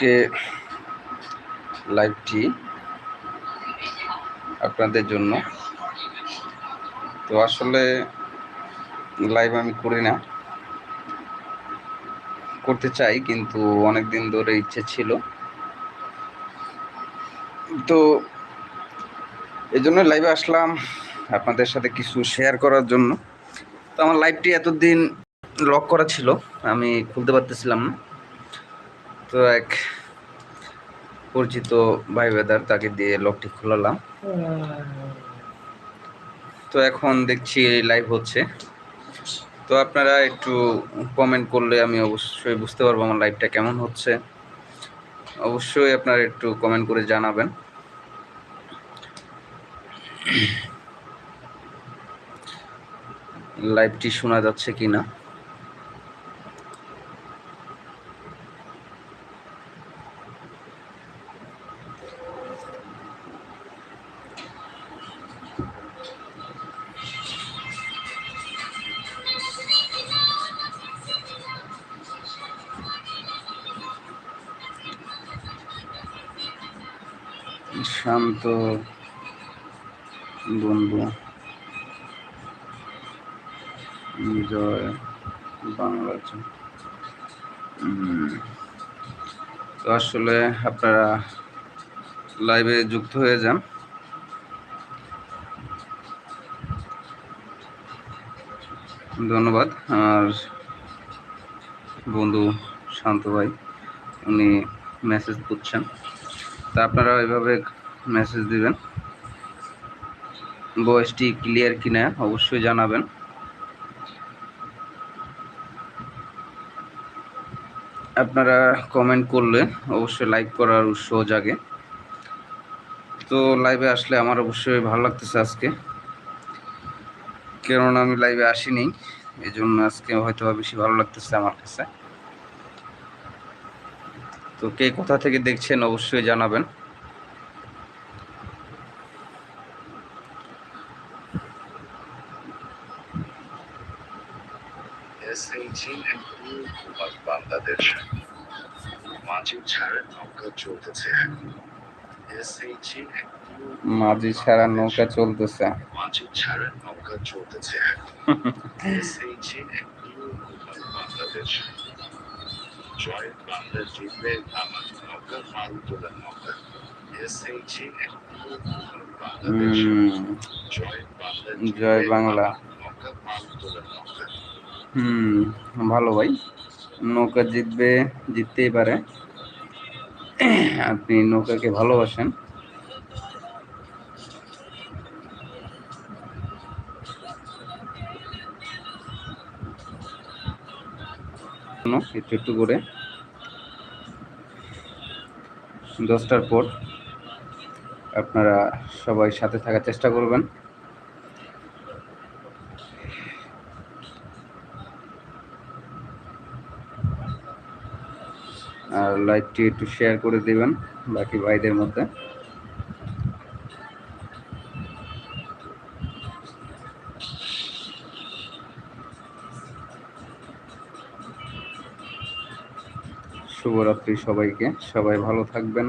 আজকে লাইভটি আপনাদের জন্য। তো আসলে লাইভ আমি করি না। করতে চাই, কিন্তু অনেক দিন ধরে ইচ্ছে ছিল। তো এই জন্য লাইভে আসলাম আপনাদের সাথে কিছু শেয়ার করার জন্য। তো আমার লাইভটি এতদিন লক করা ছিল, আমি খুলতে পারতেছিলাম না। তো এক পরিচিত ভাই বেদার তাকে দিয়ে লকটি খোলালাম। তো এখন দেখছি লাইভ হচ্ছে। তো আপনারা একটু কমেন্ট করলে আমি অবশ্যই বুঝতে পারব আমার লাইভটা কেমন হচ্ছে। অবশ্যই আপনারা একটু কমেন্ট করে জানাবেন। লাইভটি শোনা যাচ্ছে কি না শান্ত বন্ধু জয় বাংলা তো আসলে আপনারা লাইভে যুক্ত হয়ে যান। ধন্যবাদ। আর বন্ধু শান্ত ভাই, উনি মেসেজ করছেন। তা আপনারা এভাবে মেসেজ দিবেন। ভয়েসটি ক্লিয়ার কিনা অবশ্যই জানাবেন। আপনারা কমেন্ট করলে অবশ্যই লাইক করার উৎসাহ জাগে। তো লাইভে আসলে আমার অবশ্যই ভালো লাগতেছে আজকে। কেননা আমি লাইভে আসিনি এই জন্য আজকে হয়তো বেশি ভালো লাগতেছে আমার কাছে। তো কে কোথা থেকে দেখছেন অবশ্যই জানাবেন। বাংলাদেশ মাঝি ছাড়ের নৌকা চলতেছে। মাঝি ছাড়া নৌকা চলতেছে। মাঝি নৌকা চলতেছে। বাংলাদেশ জয় বাংলা জিতবে আমার নৌকা মাল তোলার নৌকা এসএইচএন বাংলাদেশ হুম জয় বাংলা জয় বাংলা। হুম, ভালো ভাই। নৌকা জিতবে, জিততেই পারে। আপনি নৌকাকে ভালোবাসেন। একটু একটু করে। দশটার পর আপনারা সবাই সাথে থাকার চেষ্টা করবেন। আর লাইভটি একটু শেয়ার করে দিবেন, বাকি ভাইদের মধ্যে। শুভরাত্রি সবাইকে। সবাই ভালো থাকবেন।